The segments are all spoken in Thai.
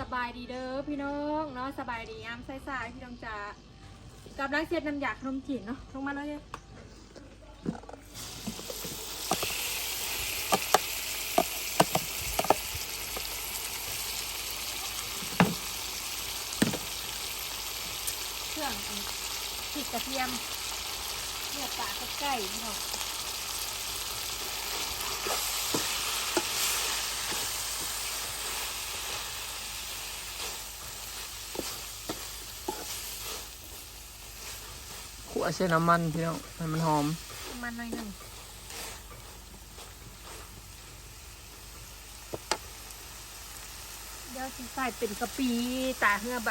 สบายดีเด้อพี่น้องเนาะสบายดียามสายๆพี่น้องจ๋ากำลังเช็ดน้ำยาขนมจีนเนาะลงมาเลยเครื่องอันพริกกระเทียมเนื้อปลากับไก่พี่น้อง ใช้น้ำมันพี่น้องให้มันหอม มันหน่อยหนึ่งเดี๋ยวสิใส่เป็นกะปิตาเหือใบ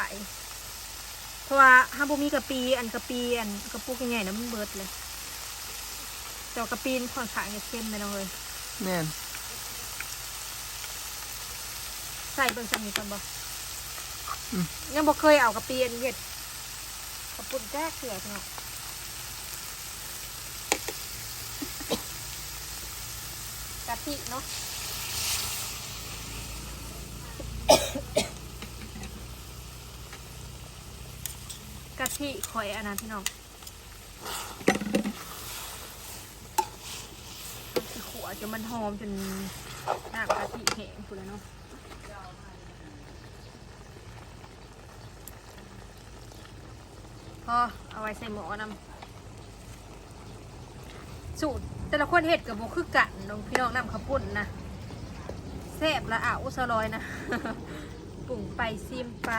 เพราะว่าห้ามบ่มีกะปิอันกะปิอันกระปุกใหญ่ๆนะมันเบิดเลยแต่ว่ากะปิมันค่อนข้างจะเข้มไปน้องเลยแม่นใส่เบิ่งสักนิดก่อนบ่อืม ยังบ่เคยเอากะปิอันเฮ็ดกระปุกแรกเสือเนาะ กะทิเนาะกะทิข่อยอันนั้นพี่น้องขัวจนมันหอมจนน้ำกะทิแห้งพูดแล้วเนาะพอเอาไว้ใส่หม้อนำสูตร แต่ละคนเห็ดกับโบคือกันน้องพี่น้องน้ำข้าวปุ้นนะแซ่บละอะอุสลอยนะปรุ่งไปซิมไป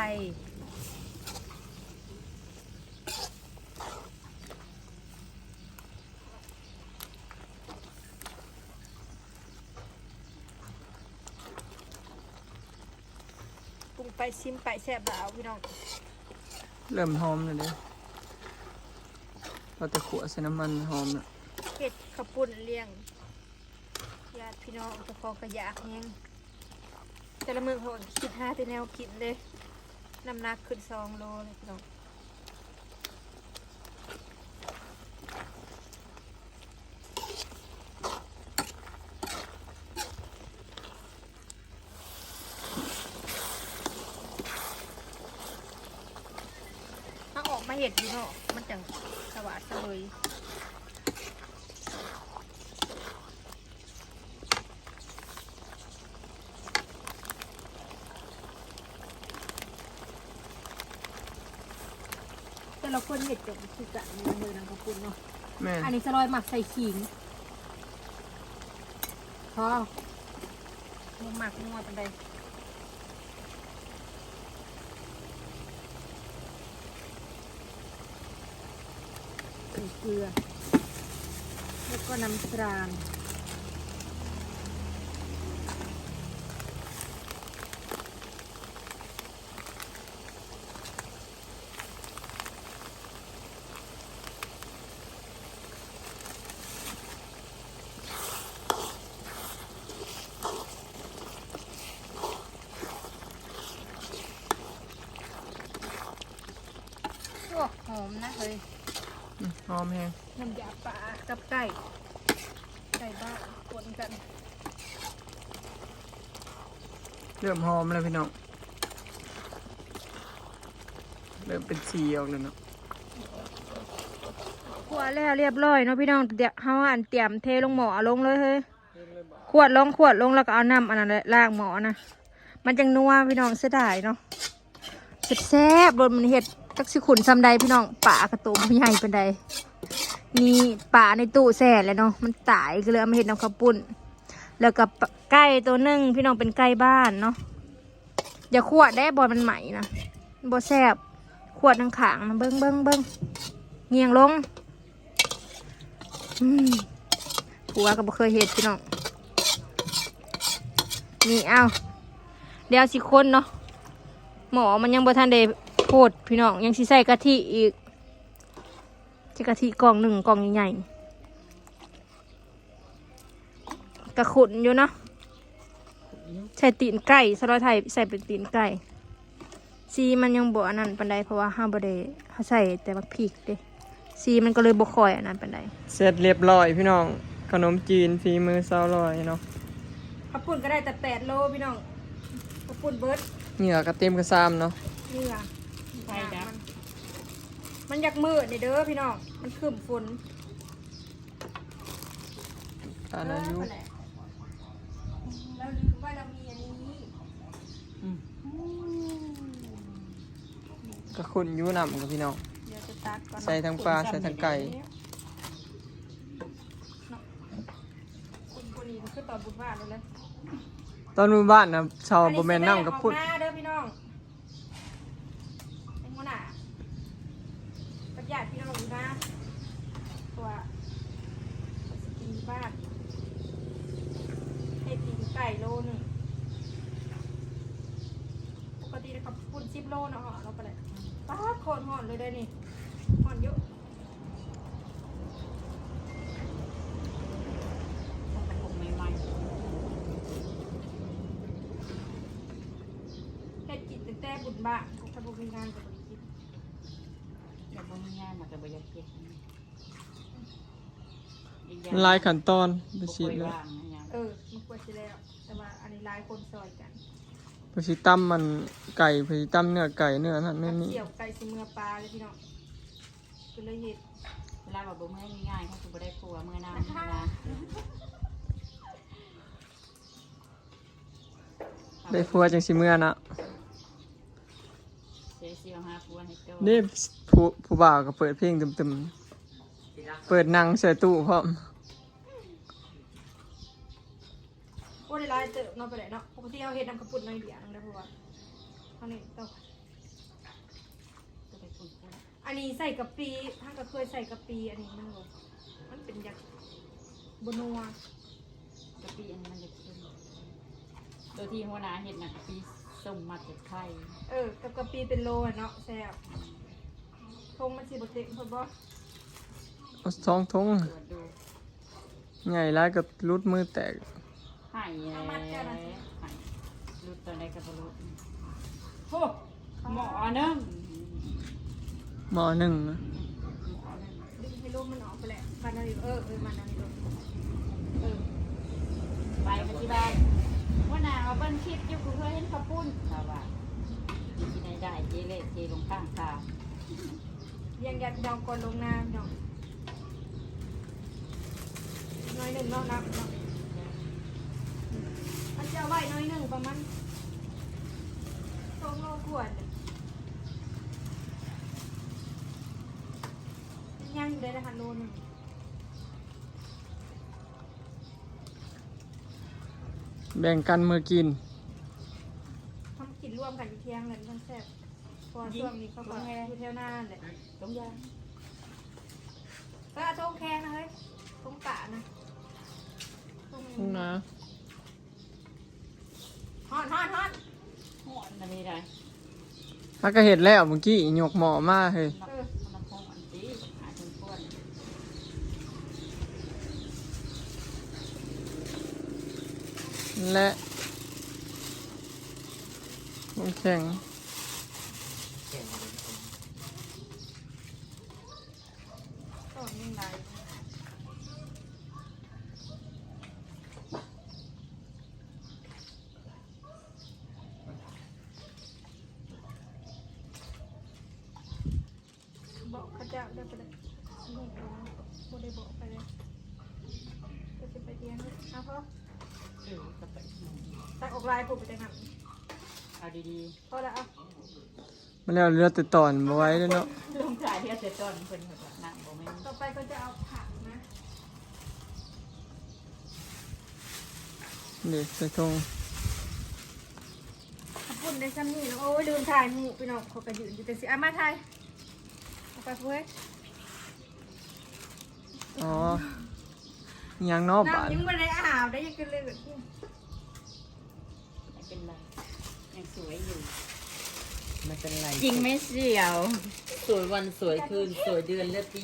ปรุงไปชิมไปแซ่บบ่าวพี่น้องเริ่มหอมแล้วเด้เราจะขัวใช้น้ำมันหอมแล้ว เห็ดข้าวปุ้นเลี้ยงญาติพี่น้องเจะพองกระยากแห้งแต่ละมือเขาคิดหาแต่แนวกินเลยน้ำหนักขึ้นสองโลเลยพี่น้องถ้าออกมาเห็ดพี่น้องมันจังสวัสดเลย แต่ละคน เห็ดเป็นคือกันเลยนะขอบคุณเนาะ แม่นอันนี้จะลอยหมักใส่ขิงพอมันหมักนัวเป็นไดใส่เกลือ แล้วก็น้ำตาลโอ้หอมนะเฮ้ย อืมหอมแฮง น้ำยาปลากับไก่ ไก่ บ้านปนกันเริ่มหอมแล้วพี่น้องเริ่มเป็นสีออกเลยเนาะขวดแล้วเรียบร้อยเนาะพี่น้องเดี๋ยวเฮาอันเตรียมเทลงหม้อลงเลยเฮ้ยขวดลงขวดลงแล้วก็เอาน้ำอันนั้นล้างหม้อนะมันจังนัวพี่น้องเสียดายเนาะแซ่บๆรสมันเห็ดจักสิขุนซำใดพี่น้องป่ากระตุมใหญ่เป็นใด นี่ป่าในตู้แซ่แล้วเนาะมันตายก็เลยเอามาเห็ดน้ำข้าวปุ้น แล้วก็ไก่ตัวหนึ่งพี่น้องเป็นไก่บ้านเนาะอย่าขวดได้บอลมันใหม่นะบอแซบขวดทั้งขางนะเบิ้งเบิ้งเบิ้งเงียงลงอืมผัวก็บ่เคยเห็ดพี่น้องนี่เอาเดี๋ยวสิคนเนาะหมอมันยังบ่ทันได้โพดพี่น้องยังสิใส่กะทิอีก จะกะทิกล่องหนึ่งกล่องใหญ่ๆกระขุนอยู่เนาะใส่ตีนไก่สลอยไทยใส่เป็นตีนไก่ซีมันยังบ่อันนั้นปานใดเพราะว่าห้าบ่ได้เฮาใส่แต่ว่าพริกเด้ซีมันก็เลยบ่ค่อยอันนั้นปานใดเสร็จเรียบร้อยพี่น้อง ขนมจีนฝีมือสาวลอยเนาะข้าวปุ้นก็ได้แต่แปดโลพี่น้องข้าวปุ้นเบิร์ดเหงื่อก็เต็มกระซามเนาะเหงื่อไฟดับ มันมันอยากมืดนี่เด้อพี่น้อง มันครึ้มฝนตานอายุเออนั่นแหละแล้วลืมว่าเรามีอันนี้อืมก็คุณอยูนำกับพี่น้อง เดี๋ยวจะตักก่อนใส่ทั้งปลาใส่ทั้งไก่คุณคนนี้มันคือตอนบุญบ้านเลยเลย ตอนมือบ้านนะชาวบแมนน้ำกับพุ่น อันนี้สิแม่ของหน้าเด้อพี่น้องเป็นหัวหน้าประหยัดพี่น้องอยู่นะตัวสกินบ้านให้กินไก่โลหนึ่งปกตินะครับคุณชิปโลเนาะห่อเราไปเลยป้าดโคนห่อนเลยได้อนี่ห่อนเยอะ คงไม่ไหม้ เฮ็ดกินแต่แต่ บุญบ้านถ้าบุญมีงานกับบริกินแต่บ่มีงานมันก็บ่อยากเก็บอีกอย่มันหลายขั้นตอนไปบ่ฉีดค่อยเลยว่างนะยังเออมันควรสิแล้ว แต่ว่าอันนี้หลายคนซอยกันไปฉีดตั้มมันไก่ไปฉีดตั้มเนื้อไก่เนื้อนั่นเนื้อนี่เกี่ยวไก่สิเมือปลาเลยพี่น้องก็เลยเฮ็ดเวลาว่าบ่เมื่อยง่ายๆเขาคือบ่ได้ครัวเมื่อนานนะได้พัวจังสิเมื่อนะ เสียเสียวหาครัวให้เจ้า นี่ผู้ผู้บ่าวก็เปิดเพลงตึมๆ เปิดหนังใส่ตู้พร้อมโอ้ได้หลายเติบเนาะไปได้เนาะปกติเอาเฮ็ดน้ำกระปุกน้อยเดียวนึงได้เพราะว่าเท่านี้ต้องก็ไปคุยกันอันนี้ใส่กะปิท่านก็เคยใส่กะปิอันนี้มันบ่มันเป็นยักษ์บนัวกะปิอันนี้มันจะขึ้นโดยที่หัวหน้าเฮ็ดน่ะกะปิ ส้มมาจากไข่เออ กับกะปิเป็นโลอะเนาะแซ่บทงมันสิบ่เต็มเพิ่นบ่เอาสองทงตรวจดูใหญ่ร้ายก็รุดมือแตกไข่แล้วไข่รุดตอนใดก็บ่รุดโอ้หมอเนึงหมอหนึ่งนะหมอเนึงดึงให้ลมมันออกไปแหละมันอันนี้เออเออมันอันนี้ลงเออไปปฏิบัติ ว่านาเอาเบิ้ลคลิปอยู่กูเคยเห็นข้าวปุ้นค่ะว่าที่ไหนได้เจเล่เจลงข้างทางเรียังยัดดองก่อนลงน้ำเนาะน้อยหนึ่งเนาะนับเนาะมันจะเอาไว้น้อยหนึ่งประมาณสองโลขวดเนี่ยยังอยู่ได้นะคะโลหนึ่ง แบ่งกันมือกินทำกินร่วมกันอยู่เที่ยงเลยมันแซ่บเพอช่วงนี้เขาก็อยู่แถวหน้าเลยต้องยางก็ทงแข้งนะเฮ้ยทงป่านะทงทุ่งนาฮอนฮอนฮอนหอนอะไรได้ถ้าก็เห็ดแล้วเมื่อกี้หยกหมอมาเฮ้ยน้ำน้ำพองอันตีหาจนป้วน และน้ำแข็งต้นยังไงบอกข้าเจ้าได้ไปเลยไม่เอาไม่ได้บอกไปเลยจะไปเรียนเอาพ่อ เออก็ไปตักออกลายผูกไปจังหันเอาดีพอแล้วเอามาแล้วเรือติดตอนมาไว้แล้วเนาะๆลงจ่ายที่เสร็จต้นเพิ่นเพิ่นว่านั่งบ่แม่นต่อไปก็จะเอาผักนะนี่ใส่ทงขอบคุณได้ซ้ำนี่นะโอ้ยลืมถ่ายหมูพี่น้องเขากระยืนอยู่แต่สิอามาถ่ายเอาไปเพื่ออ๋อ ยังเนอกบาทน้ำยังไม่ได้อาบได้ยังกินเลยแบบนี้ไม่เป็นไรยังสวยอยู่ ไม่เป็นไรจริงไหมเสี่ยว สวยวันสวยคืน สวยเดือนและปี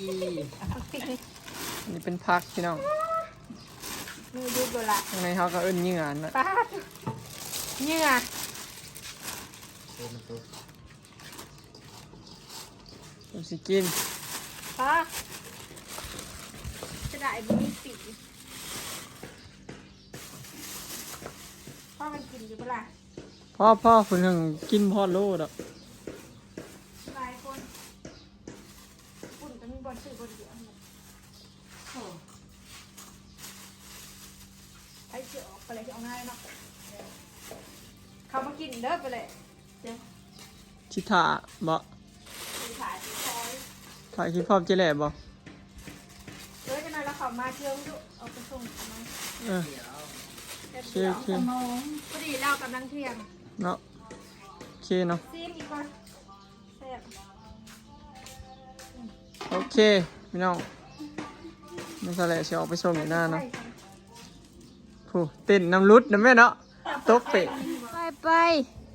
นี่เป็นพักพี่น้องมือยุบเลยละข้างในเขาก็เอิ้นเหงื่อนะป้าดเหงื่อผมสิกินป้าจะ ได้บุญสีพ่อมันกินอยู่เปะล่าพ่อพ่อคนหนึ่งกินพอดโลดอะหลายคนปุ่นก็มีบอลซื้อบอลเดียวเนี่ยโอ้ไอ้เสือออกไปเลยที่เอาง่ายเนาะเขามากินเด้อไปเลยเจ้าชิถาบ่สีขายสีคอยถ่ายคลิปพร้อมเจแหล่บ่ เด้อจะนายแล้ว เขามาเชื่อมดุเอาไปส่งเขามาเออเดี๋ยวโอเคเดี๋ยวโอเคสมองพอดีเรากำลังเที่ยงเนาะโอเคเนาะซีมอีกก่อนแซ่บโอเคพี่น้องนี่ก็แหละสิออกไปส่งอยู่หน้าเนาะผู้เต้นน้ำรุดนะแม่เนาะตกเปะไปไป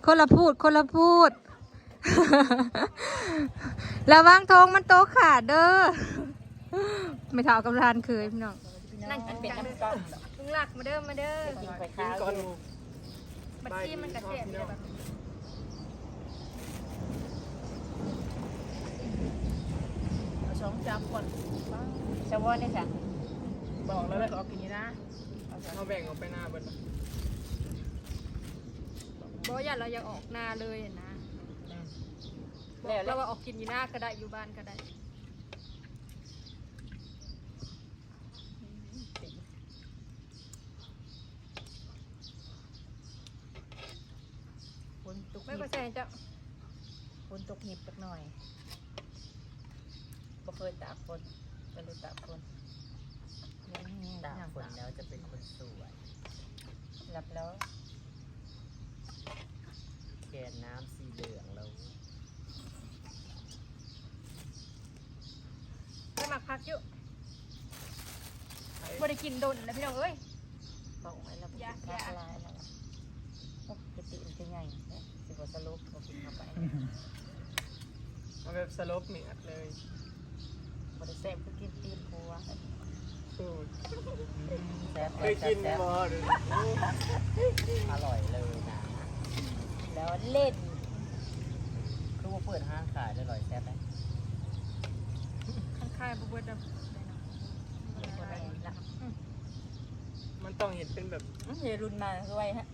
คนละพูดคนละพูด ระวังทองมันโตขาดเด้อ ไม่เท่ากับร้านเคยพี่น้องนั่งกินเป็นกันน้ำก้องลุงหลักมาเด้อมาเด้อกินไปข้าวอยู่บัดซี่มันกระเทียมเลยแบบสองจับก่อนสวอนี่ค่ะบอกแล้วเลยก็กินนี่นะเราแบ่งออกไปหน้าบิดบอกอย่าเราอยากออกนาเลยนะบอกแล้เราว่าออกกินอยู่หน้าก็ได้อยู่บ้านก็ได้ ฝนตก ไม่ก็ใส่เจ้า ฝนตกหยิบสักหน่อยบ่เคยตากฝนก็เลยตากฝนตากฝนแล้วจะเป็นคนสวยรับแล้ว แกนน้ำสีเหลืองแล้ว ไม่หมักพักอยู่บ่ได้ กินโดนแล้วพี่น้องเอ้ยบอกไว้แล้วอยากพักอยากลายแล้วปกติมันจะใหญ่เนี่ยสิบสรุปเรากินเข้าไปเอาแบบสลบนี่อัดเลยบริเซ่บก็กินตีนหัวสูตรแซ่บเคยกินแซ่บบ่เดี๋ยวอร่อยเลยนะแล้วเล่นคือว่าเปิดห้างขายได้อร่อยแซ่บไหมข้างค่ายบ่เบิดดำ เป็นคนแม่ละ มันต้องเห็นเป็นแบบเฮรุนมาด้วยฮะ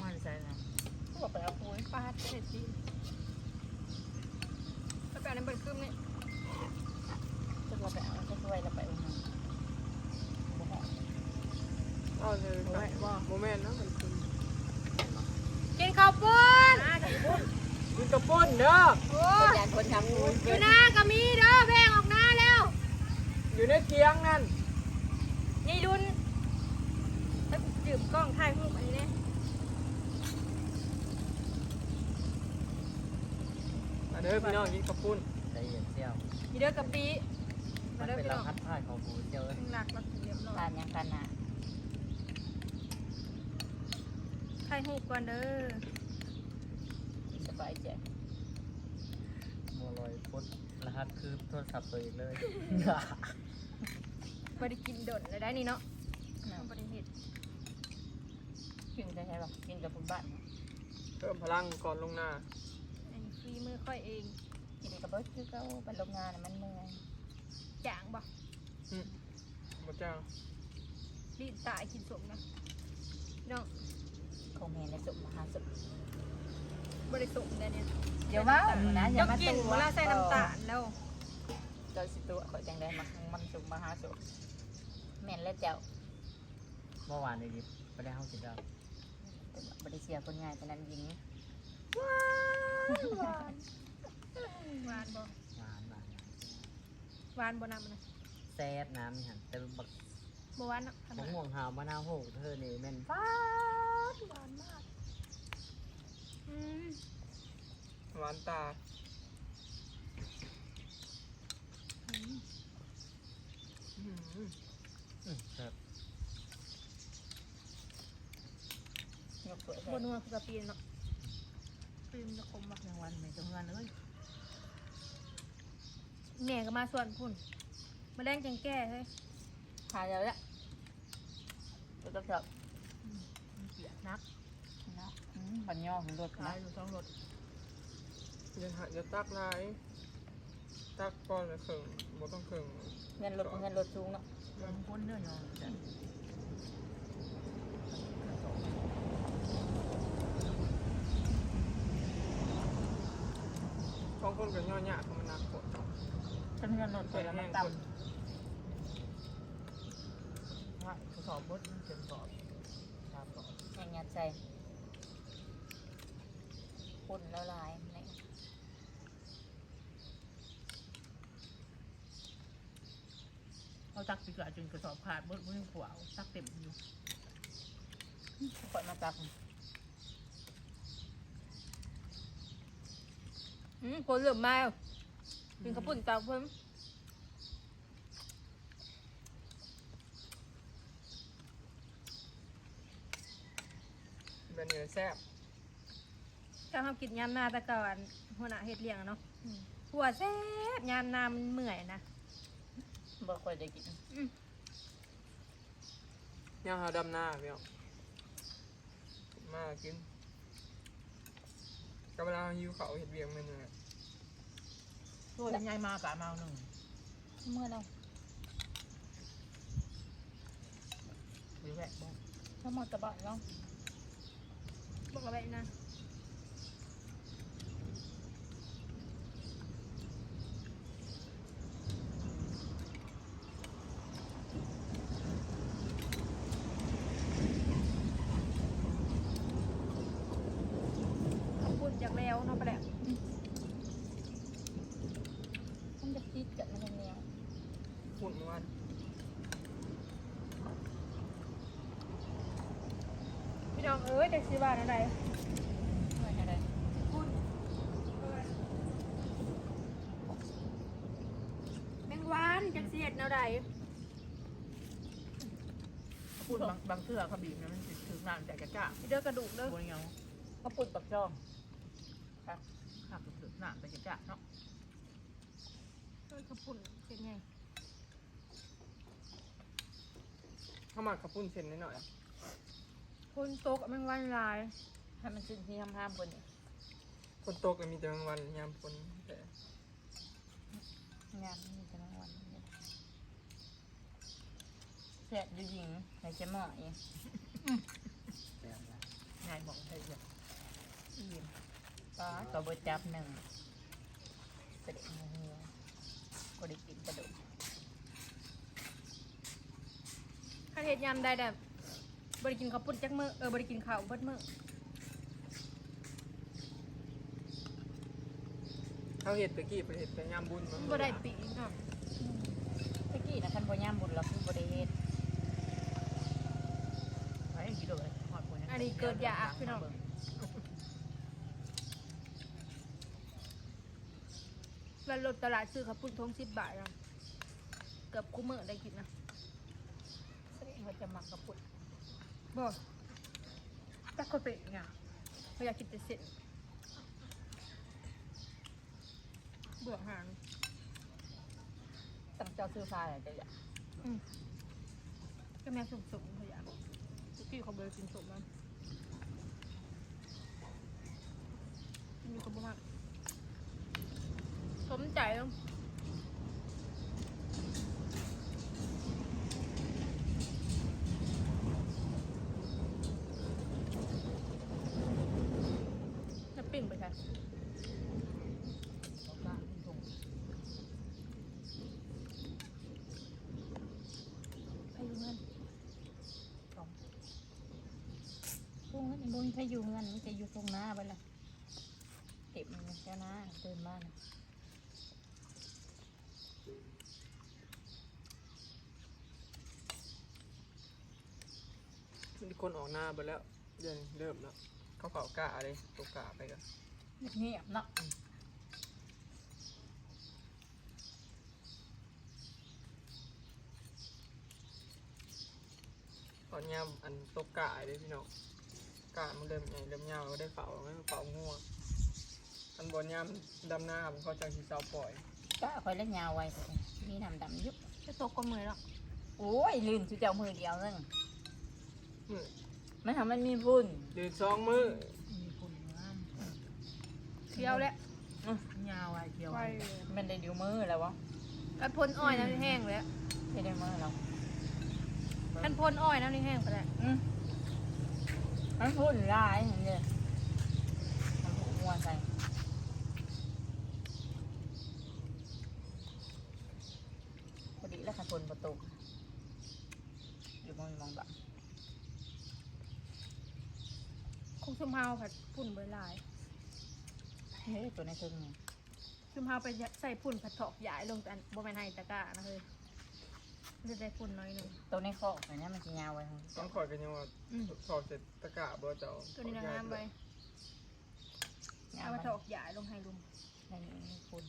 มันใส่ละพวกไปเอาปุ้ยปลาเผ็ดดีแล้วก็อันนั้นเบิดคืมนี่จะเราไปเอาจะช่วยเราไปเอามาเอาเลยครับโมเมนต์นะมันคือกินข้าวปุ้นกินกระปุ้นเด้อโอ้คนยยานคนทำปุ้ยอยู่หน้าก็มีเด้อแพงออกหน้าแล้วอยู่ในเตียงนั่น นี่ดุนไปจืบกล้องถ่ายรูปอันนี้เนี่ยมาเด้อพี่น้องกินกระปุ้นใจเย็นเซี่ยวมีเด้อกะปิมัมานเด้อเป็นพี่รน้องหัสผ่านของบูเจ้าข้างหลักเราเตรียมรอทานยังกันนะถ่ายรูปก่อนเด้อสบายใจโมลอยพุทธรหัสคือโทรศัพท์ตัวเองเลย บ่ได้กินโดดเลยได้นี่เนาะบ่ได้เฮ็ดกินได้ใช่ปะกินกับคุณบ้านเพิ่มพลังก่อนลงหน้าอันนี้ฟรีมือค่อยเองกินกับเบิร์ดคือเขาไปโรงงานมันเมื่อยจางบ่อืมหมดเจ้ารีดตายกินสมนะพี่น้องคงเห็นในสุมหาสุบ่ได้สมได้เนี่ยเดี๋ยวว่านะอย่าเจ้ามากินตัวเวลาใส่น้ำตาลแล้ว เจ้าสิตัวขอจังได้มามันสุมมหาสุ แม่นแล้วเจ้าเมื่อวานนี้ไม่ได้เข้าสิดาวบริเซียคนง่ายแต่นั้นยิงหวานหวานบ่หวานหวานหวานบ่น้ำมันนะแซ่บน้ำนี่หันแต่บักบ่หวานเนาะธรรมมะดาม่วงหาวมะนาวโหเธอนี่แม่นฟ้าหวานมากอืมหวานตาอืมอืม ครับยกตัวบนัวคือกะปิเนาะปีมจะคมว่ะรางวัลไม่ต้องเงินเลยแม่ก็มาส่วนพุ่นมาแรงจังแก้เฮ้ยหาเดี๋ยวละตัวตัวเถอะนักนะปัญญาของรถขานะยอยู่สองรถอย่าหาอย่าตักหลายตักก่อนเลยเข่งบ่ต้องเข่งเงินรถเงินรถสูงเนาะ เดินพ้นเนื้อนอนจ้ะสองคนกับย่อหยาดมันนักปดเนาะเป็นเงินรถไปแล้วมันต่ำว่าสอบบดมันเป็นสอบตามสอบแข่งยัดใจคนละลาย จนกระสอบขาดบดมือขวาวตักเต็มอยู่กดมาจับอืมคนเหลือมมาแล้วกินข้าวปุ้นตากเพิ่มแบบนี้แซ่บถ้าเรากินยามนาแตะก่อนหัวหน้าเฮ็ดเลี้ยงอะเนาะหัวแซ่บยามนามันเมื่อยนะบ่ค่อยได้กิน อืมย่างหาดำหน้าพี่น้องมากินก็เวลาหิวเขาวเห็ดเวียงมันเนี่ยตัวใหญ่มากะมาหนึ่งเมื่อเราหรือแหวกบ้างถ้าหมดกระบอกเนาะบอกเอาไว้นะข้าวปุ้นจากแล้วเนาะไปแล้ว มันจะติดกับมันเหนียว หุ่นมัน พี่น้องเอ้ยแต่สิว่าอะไรไม่อะไรแมงวันจักเสียดแนวใดพูดบางบางเทื่อเขาบีบนะมันถึงน้ำแต่กระจ้าพี่เด้อกระดูกเด้อบนเงาก็ปุ่นปักจ้องหักถึงน้ำแต่กระจ้าเนาะเอ้ยข้าวปุ้นเป็นไง เข้ามาขับปุ้นเส้นนิดหน่อย คนตกแมงวันหลาย ให้มันสิ้นที่ห้ามๆคนนี่คนตกเลยมีแต่บางวันยามฝนแต่งานมีแต่ละวันเนี่ยแสบอยู่หญิงในเจ้าหม้อเองง่ายบอกให้เยอะอิ่มป้าก็บจับหนึ่งเสด็จเงี้ยก็ได้กินกระดูก ข้าเฮ็ดยามใดแบบ บริกินข้าวปุ้นจักมื้อเออบริกินข้าวเบิดมื้อเขาเห็ดตะกี้ไปเห็ดแต่ยามบุญมันบ่ได้ปีเนาะตะกี้นะคันบ่ย่ามบุญเราคือบริเฮ็ดไอ้กี่เลยหอดคนอันนี้เกิดยากพี่น้องแล้วรถตลาดซื้อข้าวปุ้นทง10บาทอะเกือบคุ้มมื้อได้กินนะแสดงว่าจะมักกระปุก บ่ตักก็เป็นไงบ่อยากกินแต่เส้นเบื่ออาหารตั้งเจ้าซื้อฟ้าอะไรจะอยากอืมก็แม่สุ่มๆพยายามทุกที่เขาเบอกินสุ่มมันกินอยู่กับบ้านสมใจเนาะจะปิ้งไปค่ะ บ้านทุ่ง พายุเงินสองพ วกนั้นบุญพายุเงินมันจะอยู่ตรงหน้าไปละเก็บมันเจ้าหน้าตื่นบ้านมีคนออกหน้าไปแล้วเดี๋ยวนี้เริ่มแล้วเขาเผากะเลยตกกะไปกันเงียบเนาะตอนยามอันตกกะเลยพี่น้อง กะมันเริ่มใหญ่เริ่มยาวก็ได้เผาไม่เผางัวอันบนยามดำหน้าผมเขาจังสีเสาปล่อยก็คอยเล่นยาวไว้แต่มีน้ำดำยุบจะตกก็มือแล้วโอ้ยลื่นชุดเจ้ามือเดียวนึงมือมันทำมันมีฝุ่นเดือดสองมือมีคนงามเที่ยวแล้วยาวไอ้เที่ยวไปมันได้ดิวมือแล้ววะไอ้พ่นอ้อยน้ำนี่แห้งแล้วไม่ได้มือแล้วท่านพ่นอ้อยน้ำนี่แห้งไปแล้วอืม มันพูดร้ายเหมืนเดิมมันพูดมัวใส่พดีแล้วค่ะคนประตูอยู่มองมองแบบคงซุมเฮาผัดพุ่นเบอร์ลายเฮ้ยตัวในเชิงนี่ซุมเฮาไปใส่พุ่นผัดถอกหญ่ลงแต่บ่แม่นให้ตะกร้านะเฮ้ย จะได้ปุ่นน้อยหนึงตัวในคอกอันนี้มันจะยาวไว้ข้างต้องคอยกันยังว่าอืม สอบเสร็จตะกร้าบ่เจ้าตัวนี้นะงามไปยาเอาวมาไว้ถอกใหญ่ลงให้ลุงในนี้คุณ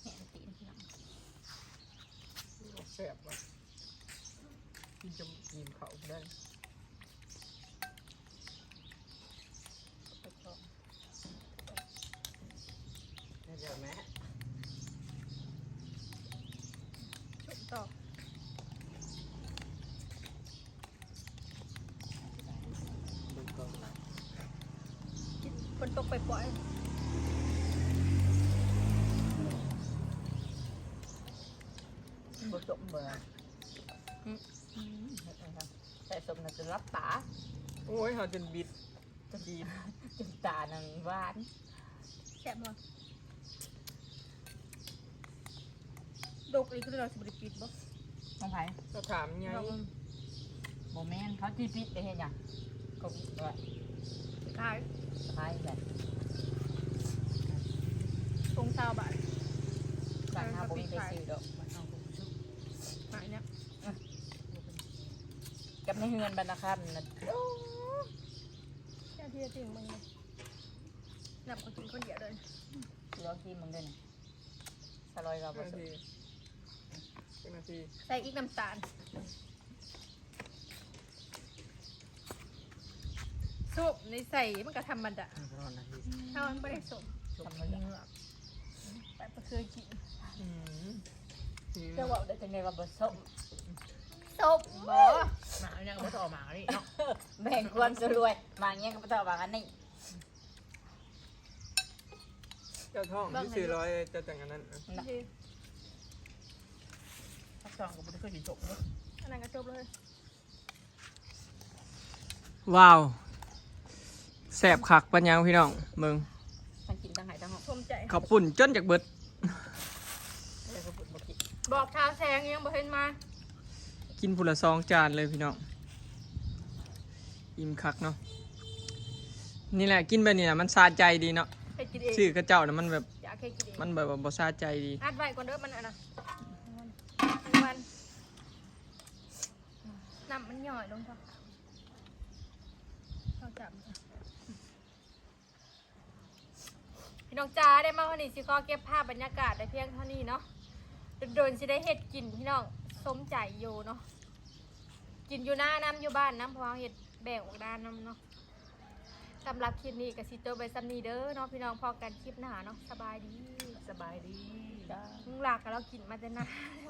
แหนตีนที่หลังแซ่บว่ะกินจะกินเขาได้ ไปชม เดี๋ยวแม่ ชุบต่อ ดูกล้องหลัง ฝน ตกไปปล่อยบสมเบอร์ใส่สมน่ะจะรับตาโอ้ยเฮาจนบิดจะดีจนตานังหวานแซ่บบ่ดกอีกคือเราสิบ่ได้ปิดบ่น้องไผ่ก็ถามไงเราโมเมนเขาที่ปิดไปเห็นยังก็ว่า ขายคล้ายแบบตรงซาวบาทสั่งหาบุญไปซื้อดอกมันเอาไปซื้อหายเนี่ยกับในเฮือนบรรณาคำนะแค่ที่จะถึงมึงเลยนับเอากินคนเดียวเลยลองกินมึงด้วยนะสลอยเราผนาสมทีเป็นนาทีใส่อีกน้ำตาลซุป ในใส่มันก็ธรรมดารอนาทีถ้ามันไม่ได้สมทำมันเหงือกแต่ก็เคยกินอืมจะว่าได้จังไงว่าผสมซุปบ่หมาเนี่ยก็ไม่ต่อหมานี่เนาะแบ่งความสรวยมาเงี้ยก็ไม่ต่อหมากันนี่เจ้าท่องที่สี่ร้อยเจะจังอันนั้นนะดีถ้าสองก็ไม่ได้เคยกินจบเลยอันนั้นก็จบเลยว้าว แซ่บคักปัญญังพี่น้องมึงมันกินตั้งไหนตั้งหกชมใจข้าวปุ่นจนจากเบิดแล้วก็พูดบ่กินบอกชาวแซงยังบ่เห็นมากินผุละซองจานเลยพี่น้องอิ่มคักเนาะนี่แหละกินแบบนี้นะมันซาใจดีเนาะให้กินเองชื่อกระเจ้านะมันแบบอยากให้กินเองมันแบบว่าบ่ซาใจดีอัดไว้ก่อนเด้อมันอะนะมันน้ำมันหย่อยลงพอเข้าจับ พี่น้องจ้าได้มาวันนี้สิขอเก็บภาพบรรยากาศได้เพียงเท่านี้เนาะโดนๆสิได้เฮ็ดกินพี่น้องสมใจอยู่เนาะกินอยู่หน้าน้ำอยู่บ้านน้ำเพราะว่าเฮ็ดแบ่งออกด้านน้ำเนาะสำหรับคลิปนี้ก็สิจบไปซ้ำนี้เด้อเนาะพี่น้องพอกันคลิปหน้าเนาะสบายดีสบายดีจ้า มึงหลักกับเรากินมาจะนานแล้ว